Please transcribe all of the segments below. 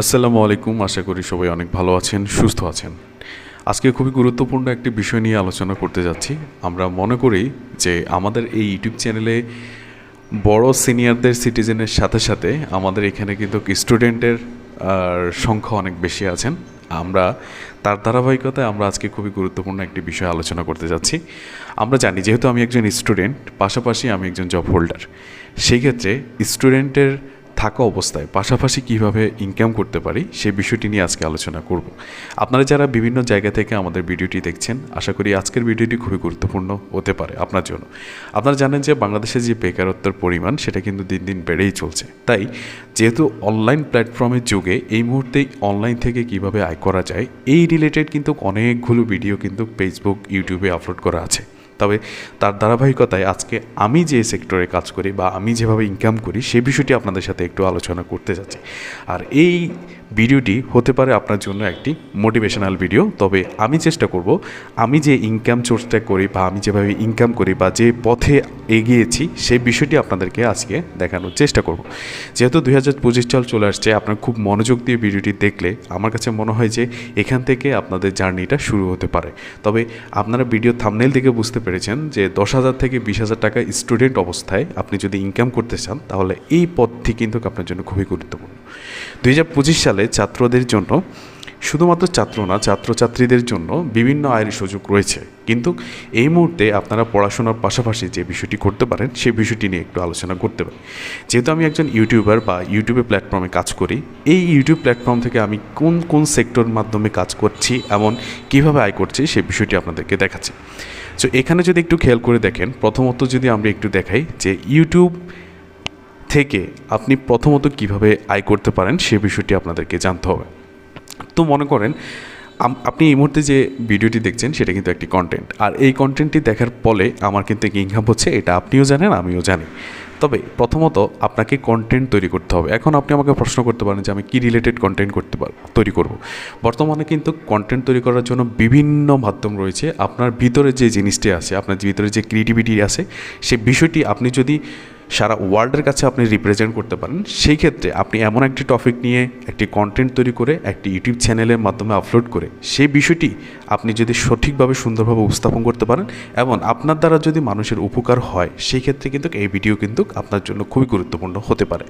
আসসালামু আলাইকুম, আশা করি সবাই অনেক ভালো আছেন, সুস্থ আছেন। আজকে খুবই গুরুত্বপূর্ণ একটি বিষয় নিয়ে আলোচনা করতে যাচ্ছি। আমরা মনে করি যে আমাদের এই ইউটিউব চ্যানেলে বড় সিনিয়রদের, সিটিজেনের সাথে সাথে আমাদের এখানে কিন্তু স্টুডেন্টের সংখ্যা অনেক বেশি আছেন। আমরা তার ধারাবাহিকতায় আমরা আজকে খুবই গুরুত্বপূর্ণ একটি বিষয় আলোচনা করতে যাচ্ছি। আমরা জানি যেহেতু আমি একজন স্টুডেন্ট, পাশাপাশি আমি একজন জব হোল্ডার, সেই ক্ষেত্রে স্টুডেন্টের থাকা অবস্থায়, পাশাপাশি কীভাবে ইনকাম করতে পারি সেই বিষয়টি নিয়ে আজকে আলোচনা করব। আপনারা যারা বিভিন্ন জায়গা থেকে আমাদের ভিডিওটি দেখছেন, আশা করি আজকের ভিডিওটি খুবই গুরুত্বপূর্ণ হতে পারে আপনার জন্য। আপনারা জানেন যে বাংলাদেশে যে বেকারত্বের পরিমাণ, সেটা কিন্তু দিন দিন বেড়েই চলছে। তাই যেহেতু অনলাইন প্ল্যাটফর্মের যুগে এই মুহূর্তেই অনলাইন থেকে কীভাবে আয় করা যায়, এই রিলেটেড কিন্তু অনেকগুলো ভিডিও কিন্তু ফেসবুক ইউটিউবে আপলোড করা আছে। তবে তার ধারাবাহিকতায় আজকে আমি যে সেক্টরে কাজ করি বা আমি যেভাবে ইনকাম করি, সে বিষয়টি আপনাদের সাথে একটু আলোচনা করতে যাচ্ছি। আর এই ভিডিওটি হতে পারে আপনার জন্য একটি মোটিভেশনাল ভিডিও তবে আমি চেষ্টা করব, আমি যে ইনকাম সোর্সটা করি বা আমি যেভাবে ইনকাম করি বা যে পথে এগিয়েছি সেই বিষয়টি আপনাদেরকে আজকে দেখানোর চেষ্টা করব। যেহেতু দুই হাজার পঁচিশ সাল চলে আসছে, আপনার খুব মনোযোগ দিয়ে ভিডিওটি দেখলে আমার কাছে মনে হয় যে এখান থেকে আপনাদের জার্নিটা শুরু হতে পারে। তবে আপনারা ভিডিও থামনেল থেকে বুঝতে পেরেছেন যে দশ হাজার থেকে বিশ হাজার টাকা স্টুডেন্ট অবস্থায় আপনি যদি ইনকাম করতে চান, তাহলে এই পথটি কিন্তু আপনার জন্য খুবই গুরুত্বপূর্ণ। দুই হাজার পঁচিশ সালে ছাত্রদের জন্য, শুধুমাত্র ছাত্র না, ছাত্রছাত্রীদের জন্য বিভিন্ন আয়ের সুযোগ রয়েছে। কিন্তু এই মুহূর্তে আপনারা পড়াশোনার পাশাপাশি যে বিষয়টি করতে পারেন সেই বিষয়টি নিয়ে একটু আলোচনা করতে পারি। যেহেতু আমি একজন ইউটিউবার বা ইউটিউবে প্ল্যাটফর্মে কাজ করি, এই ইউটিউব প্ল্যাটফর্ম থেকে আমি কোন কোন সেক্টর মাধ্যমে কাজ করছি, এমন কীভাবে আয় করছি সেই বিষয়টি আপনাদেরকে দেখাচ্ছি। সো এখানে যদি একটু খেয়াল করে দেখেন, প্রথমত যদি আমরা একটু দেখাই যে ইউটিউব থেকে আপনি প্রথমত কীভাবে আয় করতে পারেন সে বিষয়টি আপনাদেরকে জানতে হবে। তো মনে করেন আপনি এই মুহূর্তে যে ভিডিওটি দেখছেন সেটা কিন্তু একটি কন্টেন্ট আর এই কন্টেন্টটি দেখার ফলে আমার কিন্তু ইনকাম হচ্ছে, এটা আপনিও জানেন, আমিও জানি। তবে প্রথমত আপনাকে কন্টেন্ট তৈরি করতে হবে। এখন আপনি আমাকে প্রশ্ন করতে পারেন যে আমি কী রিলেটেড কন্টেন্ট করতে পার, তৈরি করব। বর্তমানে কিন্তু কন্টেন্ট তৈরি করার জন্য বিভিন্ন মাধ্যম রয়েছে। আপনার ভিতরে যে জিনিসটি আছে, আপনার ভিতরে যে ক্রিয়েটিভিটি আছে, সে বিষয়টি আপনি যদি সারা ওয়ার্ল্ডের কাছে আপনি রিপ্রেজেন্ট করতে পারেন। সেই ক্ষেত্রে আপনি এমন একটি টপিক নিয়ে একটি কন্টেন্ট তৈরি করে, একটি ইউটিউব চ্যানেলের মাধ্যমে আপলোড করে, সেই বিষয়টি আপনি যদি সঠিকভাবে সুন্দরভাবে উপস্থাপন করতে পারেন এবং আপনার দ্বারা যদি মানুষের উপকার হয়, সেই ক্ষেত্রে কিন্তু এই ভিডিও কিন্তু আপনার জন্য খুবই গুরুত্বপূর্ণ হতে পারে।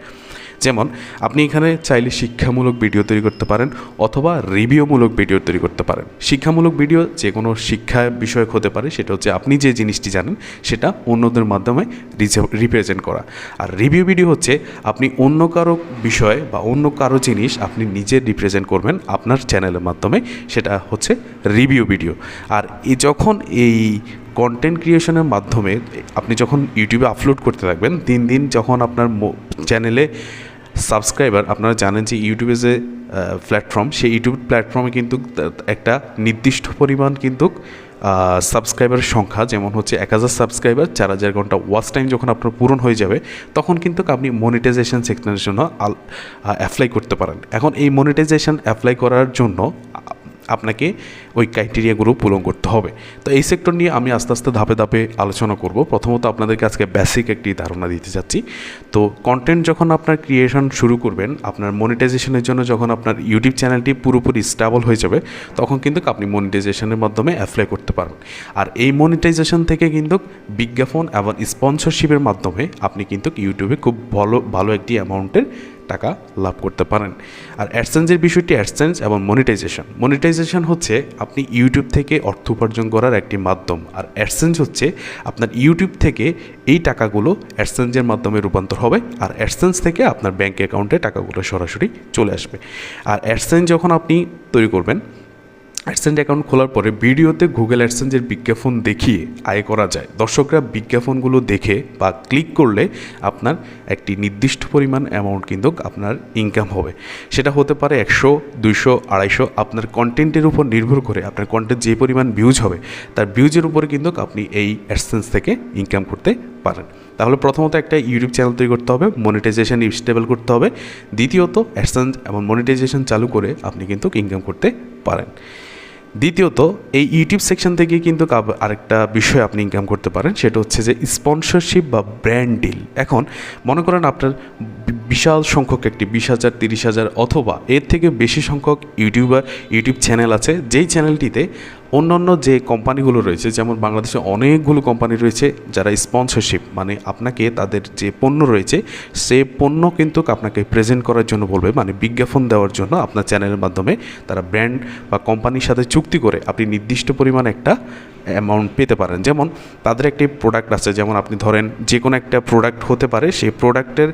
যেমন, আপনি এখানে চাইলে শিক্ষামূলক ভিডিও তৈরি করতে পারেন অথবা রিভিউমূলক ভিডিও তৈরি করতে পারেন। শিক্ষামূলক ভিডিও যে কোনো শিক্ষা বিষয়ক হতে পারে, সেটা হচ্ছে আপনি যে জিনিসটি জানেন, সেটা অন্যদের মাধ্যমে রিপ্রেজেন্ট করা। আর রিভিউ ভিডিও হচ্ছে, আপনি অন্য কারও বিষয় বা অন্য কারও জিনিস আপনি নিজে রিপ্রেজেন্ট করবেন আপনার চ্যানেলের মাধ্যমে, সেটা হচ্ছে রিভিউ ভিডিও আর এই যখন এই কন্টেন্ট ক্রিয়েশনের মাধ্যমে আপনি যখন ইউটিউবে আপলোড করতে থাকবেন, দিন দিন যখন আপনার চ্যানেলে সাবস্ক্রাইবার আপনারা জানেন যে ইউটিউবে যে প্ল্যাটফর্ম সেই ইউটিউব প্ল্যাটফর্মে কিন্তু একটা নির্দিষ্ট পরিমাণ কিন্তু সাবস্ক্রাইবারের সংখ্যা, যেমন হচ্ছে এক হাজার সাবস্ক্রাইবার চার হাজার ঘণ্টা ওয়াচ টাইম যখন আপনার পূরণ হয়ে যাবে, তখন কিন্তু আপনি মনিটাইজেশন সেকশনের জন্য অ্যাপ্লাই করতে পারেন। এখন এই মনিটাইজেশন অ্যাপ্লাই করার জন্য আপনাকে ওই ক্রাইটেরিয়াগুলো পূরণ করতে হবে। তো এই সেক্টর নিয়ে আমি আস্তে আস্তে ধাপে ধাপে আলোচনা করব। প্রথমত আপনাদেরকে আজকে বেসিক একটি ধারণা দিতে চাচ্ছি। তো কন্টেন্ট যখন আপনার ক্রিয়েশন শুরু করবেন, আপনার মনিটাইজেশনের জন্য যখন আপনার ইউটিউব চ্যানেলটি পুরোপুরি স্টেবল হয়ে যাবে, তখন কিন্তু আপনি মনিটাইজেশনের মাধ্যমে অ্যাপ্লাই করতে পারবেন। আর এই মনিটাইজেশন থেকে কিন্তু বিজ্ঞাপন এবং স্পন্সরশিপের মাধ্যমে আপনি কিন্তু ইউটিউবে খুব ভালো ভালো একটি অ্যামাউন্টের টাকা লাভ করতে পারেন। আর অ্যাডসেন্সের বিষয়টি অ্যাডসেন্স এবং মনিটাইজেশন মনিটাইজেশন হচ্ছে আপনি ইউটিউব থেকে অর্থ উপার্জন করার একটি মাধ্যম। আর অ্যাডসেন্স হচ্ছে আপনার ইউটিউব থেকে এই টাকাগুলো অ্যাডসেন্সের মাধ্যমে রূপান্তর হবে। আর অ্যাডসেন্স থেকে আপনার ব্যাঙ্ক অ্যাকাউন্টে টাকাগুলো সরাসরি চলে আসবে। আর অ্যাডসেন্স যখন আপনি তৈরি করবেন অ্যাডসেন্ট অ্যাকাউন্ট খোলার পরে ভিডিওতে গুগল অ্যাডসেন্সের বিজ্ঞাপন দেখিয়ে আয় করা যায়। দর্শকরা বিজ্ঞাপনগুলো দেখে বা ক্লিক করলে আপনার একটি নির্দিষ্ট পরিমাণ অ্যামাউন্ট কিন্তু আপনার ইনকাম হবে। সেটা হতে পারে একশো, দুইশো, আড়াইশো। আপনার কন্টেন্টের উপর নির্ভর করে আপনার কন্টেন্ট যে পরিমাণ ভিউজ হবে, তার ভিউজের উপরে কিন্তু আপনি এই অ্যাডসেন্স থেকে ইনকাম করতে পারেন। তাহলে প্রথমত একটা ইউটিউব চ্যানেল তৈরি করতে হবে মনিটাইজেশন স্টেবল করতে হবে। দ্বিতীয়ত অ্যাডসেন্স এবং মনিটাইজেশন চালু করে আপনি কিন্তু ইনকাম করতে পারেন। দ্বিতীয়ত, এই ইউটিউব সেকশন থেকে কিন্তু আরেকটা বিষয় আপনি ইনকাম করতে পারেন, সেটা হচ্ছে যে স্পন্সরশিপ বা ব্র্যান্ড ডিল এখন মনে করেন আপনার বিশাল সংখ্যক একটি বিশ হাজার, তিরিশ হাজার অথবা এর থেকে বেশি সংখ্যক ইউটিউবার ইউটিউব চ্যানেল আছে, যেই চ্যানেলটিতে অন্যান্য যে কোম্পানিগুলো রয়েছে, যেমন বাংলাদেশে অনেকগুলো কোম্পানি রয়েছে যারা স্পন্সরশিপ মানে আপনাকে তাদের যে পণ্য রয়েছে, সে পণ্য কিন্তু আপনাকে প্রেজেন্ট করার জন্য বলবে মানে বিজ্ঞাপন দেওয়ার জন্য আপনার চ্যানেলের মাধ্যমে তারা ব্র্যান্ড বা কোম্পানির সাথে চুক্তি করে আপনি নির্দিষ্ট পরিমাণ একটা অ্যামাউন্ট পেতে পারেন। যেমন তাদের একটি প্রোডাক্ট আছে, যেমন আপনি ধরেন যে কোনো একটা প্রোডাক্ট হতে পারে, সেই প্রোডাক্টের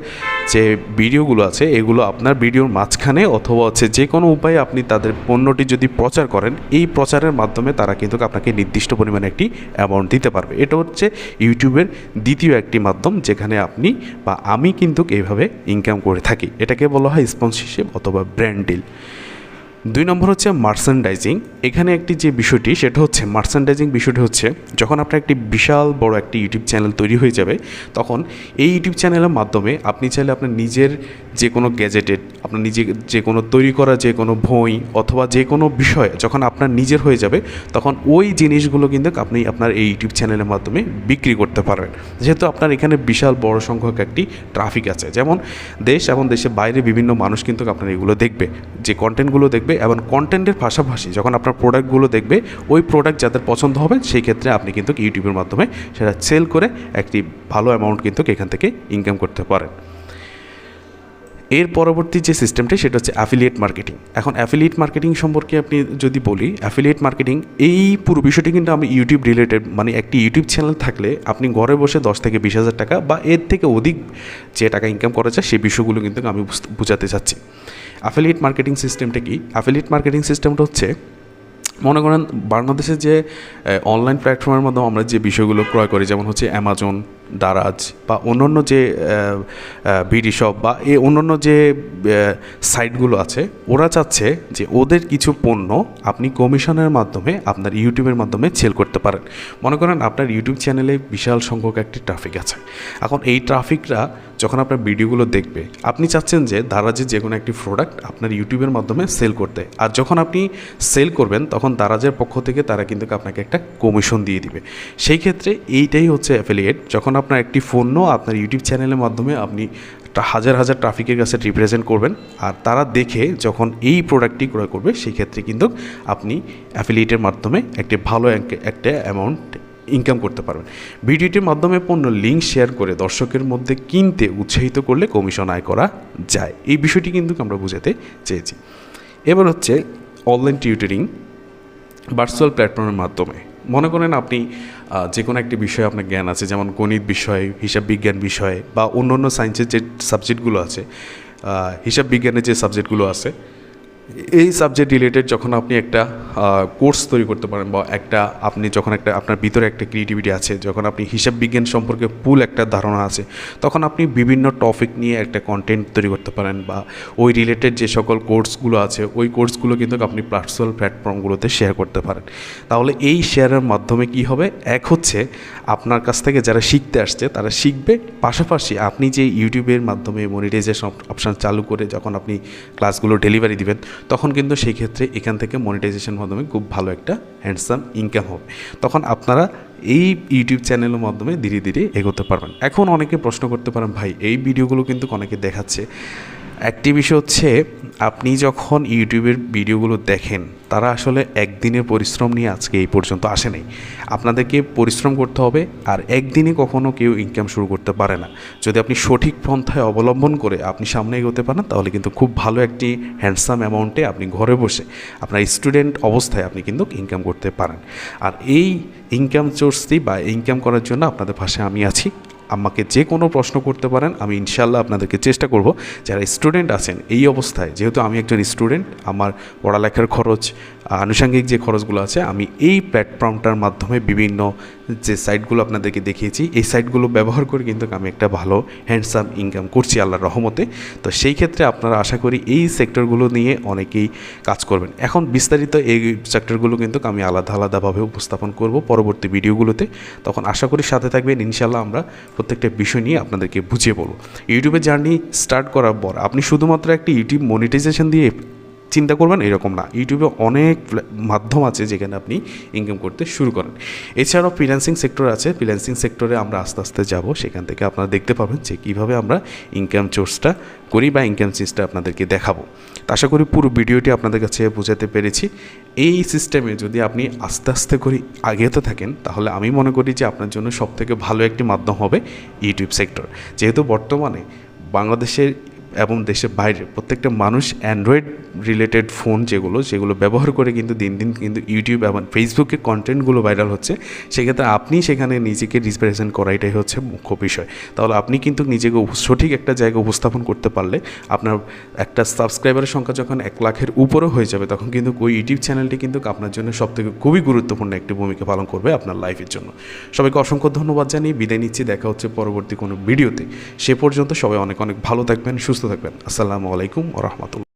যে ভিডিওগুলো আছে, এগুলো আপনার ভিডিওর মাঝখানে অথবা হচ্ছে যে কোনো উপায়ে আপনি তাদের পণ্যটি যদি প্রচার করেন, এই প্রচারের মাধ্যমে তারা কিন্তু আপনাকে নির্দিষ্ট পরিমাণে একটি অ্যামাউন্ট দিতে পারবে। এটা হচ্ছে ইউটিউবের দ্বিতীয় একটি মাধ্যম যেখানে আপনি বা আমি কিন্তু এইভাবে ইনকাম করে থাকি। এটাকে বলা হয় স্পন্সরশিপ অথবা ব্র্যান্ড ডিল দুই নম্বর হচ্ছে মার্চেন্ডাইজিং এখানে একটি যে বিষয়টি, সেটা হচ্ছে মার্চেন্ডাইজিং বিষয়টি হচ্ছে, যখন আপনার একটি বিশাল বড় একটি ইউটিউব চ্যানেল তৈরি হয়ে যাবে, তখন এই ইউটিউব চ্যানেলের মাধ্যমে আপনি চাইলে আপনার নিজের যে কোনো গ্যাজেটেড আপনার নিজে যে কোনো তৈরি করা যে কোনো ভই অথবা যে কোনো বিষয় যখন আপনার নিজের হয়ে যাবে, তখন ওই জিনিসগুলো কিন্তু আপনি আপনার এই ইউটিউব চ্যানেলের মাধ্যমে বিক্রি করতে পারবেন। যেহেতু আপনার এখানে বিশাল বড় সংখ্যক একটি ট্রাফিক আছে, যেমন দেশ এবং দেশের বাইরে বিভিন্ন মানুষ কিন্তু আপনার এগুলো দেখবে, যে কন্টেন্টগুলো দেখবে এবং কন্টেন্টের পাশাপাশি যখন আপনার প্রোডাক্টগুলো দেখবে, ওই প্রোডাক্ট যাদের পছন্দ হবে, সেই ক্ষেত্রে আপনি কিন্তু ইউটিউবের মাধ্যমে সেটা সেল করে একটি ভালো অ্যামাউন্ট কিন্তু এখান থেকে ইনকাম করতে পারেন। এর পরবর্তী যে সিস্টেমটা সেটা হচ্ছে অ্যাফিলিয়েট মার্কেটিং এখন অ্যাফিলিয়েট মার্কেটিং সম্পর্কে আপনি যদি বলি অ্যাফিলিয়েট মার্কেটিং এই পুরো বিষয়টি কিন্তু আমি ইউটিউব রিলেটেড মানে একটি ইউটিউব চ্যানেল থাকলে আপনি ঘরে বসে দশ থেকে বিশ হাজার টাকা বা এর থেকে অধিক যে টাকা ইনকাম করা যায়, সেই বিষয়গুলো কিন্তু আমি বুঝতে- চাচ্ছি। অ্যাফিলিয়েট মার্কেটিং সিস্টেমটা কি? অ্যাফিলিয়েট মার্কেটিং সিস্টেমটা হচ্ছে, মনে করেন বাংলাদেশে যে অনলাইন প্ল্যাটফর্মের মাধ্যমে আমরা যে বিষয়গুলো ক্রয় করি, যেমন হচ্ছে অ্যামাজন দারাজ বা অন্যান্য যে বিডি শপ বা এই অন্যান্য যে সাইটগুলো আছে, ওরা চাচ্ছে যে ওদের কিছু পণ্য আপনি কমিশনের মাধ্যমে আপনার ইউটিউবের মাধ্যমে সেল করতে পারেন। মনে করেন আপনার ইউটিউব চ্যানেলে বিশাল সংখ্যক একটি ট্রাফিক আছে। এখন এই ট্রাফিকরা যখন আপনার ভিডিওগুলো দেখবে, আপনি চাচ্ছেন যে দারাজের যে কোনো একটি প্রোডাক্ট আপনার ইউটিউবের মাধ্যমে সেল করতে। আর যখন আপনি সেল করবেন, তখন দারাজের পক্ষ থেকে তারা কিন্তু আপনাকে একটা কমিশন দিয়ে দিবে। সেই ক্ষেত্রে এইটাই হচ্ছে অ্যাফিলিয়েট যখন আপনার একটি পণ্য আপনার ইউটিউব চ্যানেলের মাধ্যমে আপনি হাজার হাজার ট্রাফিকের কাছে রিপ্রেজেন্ট করবেন। আর তারা দেখে যখন এই প্রোডাক্টটি ক্রয় করবে, সেই ক্ষেত্রে কিন্তু আপনি অ্যাফিলিয়েটের মাধ্যমে একটি ভালো একটা অ্যামাউন্ট ইনকাম করতে পারবেন। ভিডিওটির মাধ্যমে পণ্য লিঙ্ক শেয়ার করে দর্শকের মধ্যে কিনতে উৎসাহিত করলে কমিশন আয় করা যায়। এই বিষয়টি কিন্তু আমরা বোঝাতে চেয়েছি। এবার হচ্ছে অনলাইন টিউটারিং ভার্চুয়াল প্ল্যাটফর্মের মাধ্যমে। মনে করেন আপনি যে কোনো একটি বিষয়ে আপনার জ্ঞান আছে, যেমন গণিত বিষয়, হিসাব বিজ্ঞান বিষয়ে, বা অন্য অন্য সায়েন্সের যে সাবজেক্টগুলো আছে হিসাব বিজ্ঞানের যে সাবজেক্টগুলো আছে এই সাবজেক্ট রিলেটেড যখন আপনি একটা কোর্স তৈরি করতে পারেন বা একটা আপনি যখন একটা, আপনার ভিতরে একটা ক্রিয়েটিভিটি আছে, যখন আপনি হিসাব বিজ্ঞান সম্পর্কে ফুল একটা ধারণা আছে, তখন আপনি বিভিন্ন টপিক নিয়ে একটা কন্টেন্ট তৈরি করতে পারেন বা ওই রিলেটেড যে সকল কোর্সগুলো আছে, ওই কোর্সগুলো কিন্তু আপনি পার্সোনাল প্ল্যাটফর্মগুলোতে শেয়ার করতে পারেন। তাহলে এই শেয়ারের মাধ্যমে কি হবে? এক হচ্ছে আপনার কাছ থেকে যারা শিখতে আসছে, তারা শিখবে, পাশাপাশি আপনি যে ইউটিউবের মাধ্যমে মনিটাইজেশন অপশান চালু করে যখন আপনি ক্লাসগুলো ডেলিভারি দিবেন তখন কিন্তু সেই ক্ষেত্রে এখান থেকে মনিটাইজেশন মাধ্যমে খুব ভালো একটা হ্যান্ডসাম ইনকাম হবে। তখন আপনারা এই ইউটিউব চ্যানেলের মাধ্যমে ধীরে ধীরে এগোতে পারবেন। এখন অনেকে প্রশ্ন করতে পারেন, ভাই, এই ভিডিওগুলো কিন্তু অনেকে দেখাচ্ছে। একটি বিষয় হচ্ছে, আপনি যখন ইউটিউবের ভিডিওগুলো দেখেন, তারা আসলে একদিনের পরিশ্রম নিয়ে আজকে এই পর্যন্ত আসে নাই। আপনাদেরকে পরিশ্রম করতে হবে, আর একদিনে কখনো কেউ ইনকাম শুরু করতে পারে না। যদি আপনি সঠিক পন্থায় অবলম্বন করে আপনি সামনে এগোতে পারেন, তাহলে কিন্তু খুব ভালো একটি হ্যান্ডসাম অ্যামাউন্টে আপনি ঘরে বসে আপনার স্টুডেন্ট অবস্থায় আপনি কিন্তু ইনকাম করতে পারেন। আর এই ইনকাম সোর্সটি বা ইনকাম করার জন্য আপনাদের পাশে আমি আছি। আমাকে যে কোনো প্রশ্ন করতে পারেন, আমি ইনশাল্লাহ আপনাদেরকে চেষ্টা করব। যারা স্টুডেন্ট আছেন, এই অবস্থায়, যেহেতু আমি একজন স্টুডেন্ট, আমার পড়ালেখার খরচ আনুষঙ্গিক যে খরচগুলো আছে, আমি এই প্ল্যাটফর্মটার মাধ্যমে বিভিন্ন যে সাইটগুলো আপনাদেরকে দেখিয়েছি, এই সাইটগুলো ব্যবহার করে কিন্তু আমি একটা ভালো হ্যান্ডসাম ইনকাম করছি আল্লাহর রহমতে। তো সেই ক্ষেত্রে আপনারা আশা করি এই সেক্টরগুলো নিয়ে অনেকেই কাজ করবেন। এখন বিস্তারিত এই সেক্টরগুলো কিন্তু আমি আলাদা আলাদাভাবে উপস্থাপন করব পরবর্তী ভিডিওগুলোতে তখন আশা করি সাথে থাকবেন ইনশাল্লাহ আমরা প্রত্যেকটা বিষয় নিয়ে আপনাদেরকে বুঝিয়ে বলব। ইউটিউবে জার্নি স্টার্ট করার পর আপনি শুধুমাত্র একটি ইউটিউব মনিটাইজেশন দিয়ে চিন্তা করবেন এরকম না। ইউটিউবে অনেক মাধ্যম আছে যেখানে আপনি ইনকাম করতে শুরু করেন। এছাড়াও ফ্রিল্যান্সিং সেক্টর আছে। ফ্রিল্যান্সিং সেক্টরে আমরা আস্তে আস্তে যাব। সেখান থেকে আপনারা দেখতে পাবেন যে কীভাবে আমরা ইনকাম সোর্সটা করি বা ইনকাম সোর্সটা আপনাদেরকে দেখাবো। আশা করি পুরো ভিডিওটি আপনাদের কাছে বোঝাতে পেরেছি। এই সিস্টেমে যদি আপনি আস্তে আস্তে করে আগেতে থাকেন, তাহলে আমি মনে করি যে আপনার জন্য সবথেকে ভালো একটি মাধ্যম হবে ইউটিউব সেক্টর যেহেতু বর্তমানে বাংলাদেশের এবং দেশের বাইরে। প্রত্যেকটা মানুষ অ্যান্ড্রয়েড রিলেটেড ফোন যেগুলো, সেগুলো ব্যবহার করে কিন্তু দিন দিন কিন্তু ইউটিউব এবং ফেসবুকে কন্টেন্টগুলো ভাইরাল হচ্ছে। সেক্ষেত্রে আপনি সেখানে নিজেকে রিপ্রেজেন্ট করাইটাই হচ্ছে মুখ্য বিষয়। তাহলে আপনি কিন্তু নিজেকে সঠিক একটা জায়গা উপস্থাপন করতে পারলে আপনার একটা সাবস্ক্রাইবারের সংখ্যা যখন এক লাখের উপরেও হয়ে যাবে, তখন কিন্তু ওই ইউটিউব চ্যানেলটি কিন্তু আপনার জন্য সবথেকে খুবই গুরুত্বপূর্ণ একটি ভূমিকা পালন করবে আপনার লাইফের জন্য। সবাইকে অসংখ্য ধন্যবাদ জানিয়ে বিদায় নিচ্ছি। দেখা হচ্ছে পরবর্তী কোনো ভিডিওতে সে পর্যন্ত সবাই অনেক অনেক ভালো থাকবেন, সুস্থ থাকবেন আসসালামু আলাইকুম ও রহমতুল্লাহ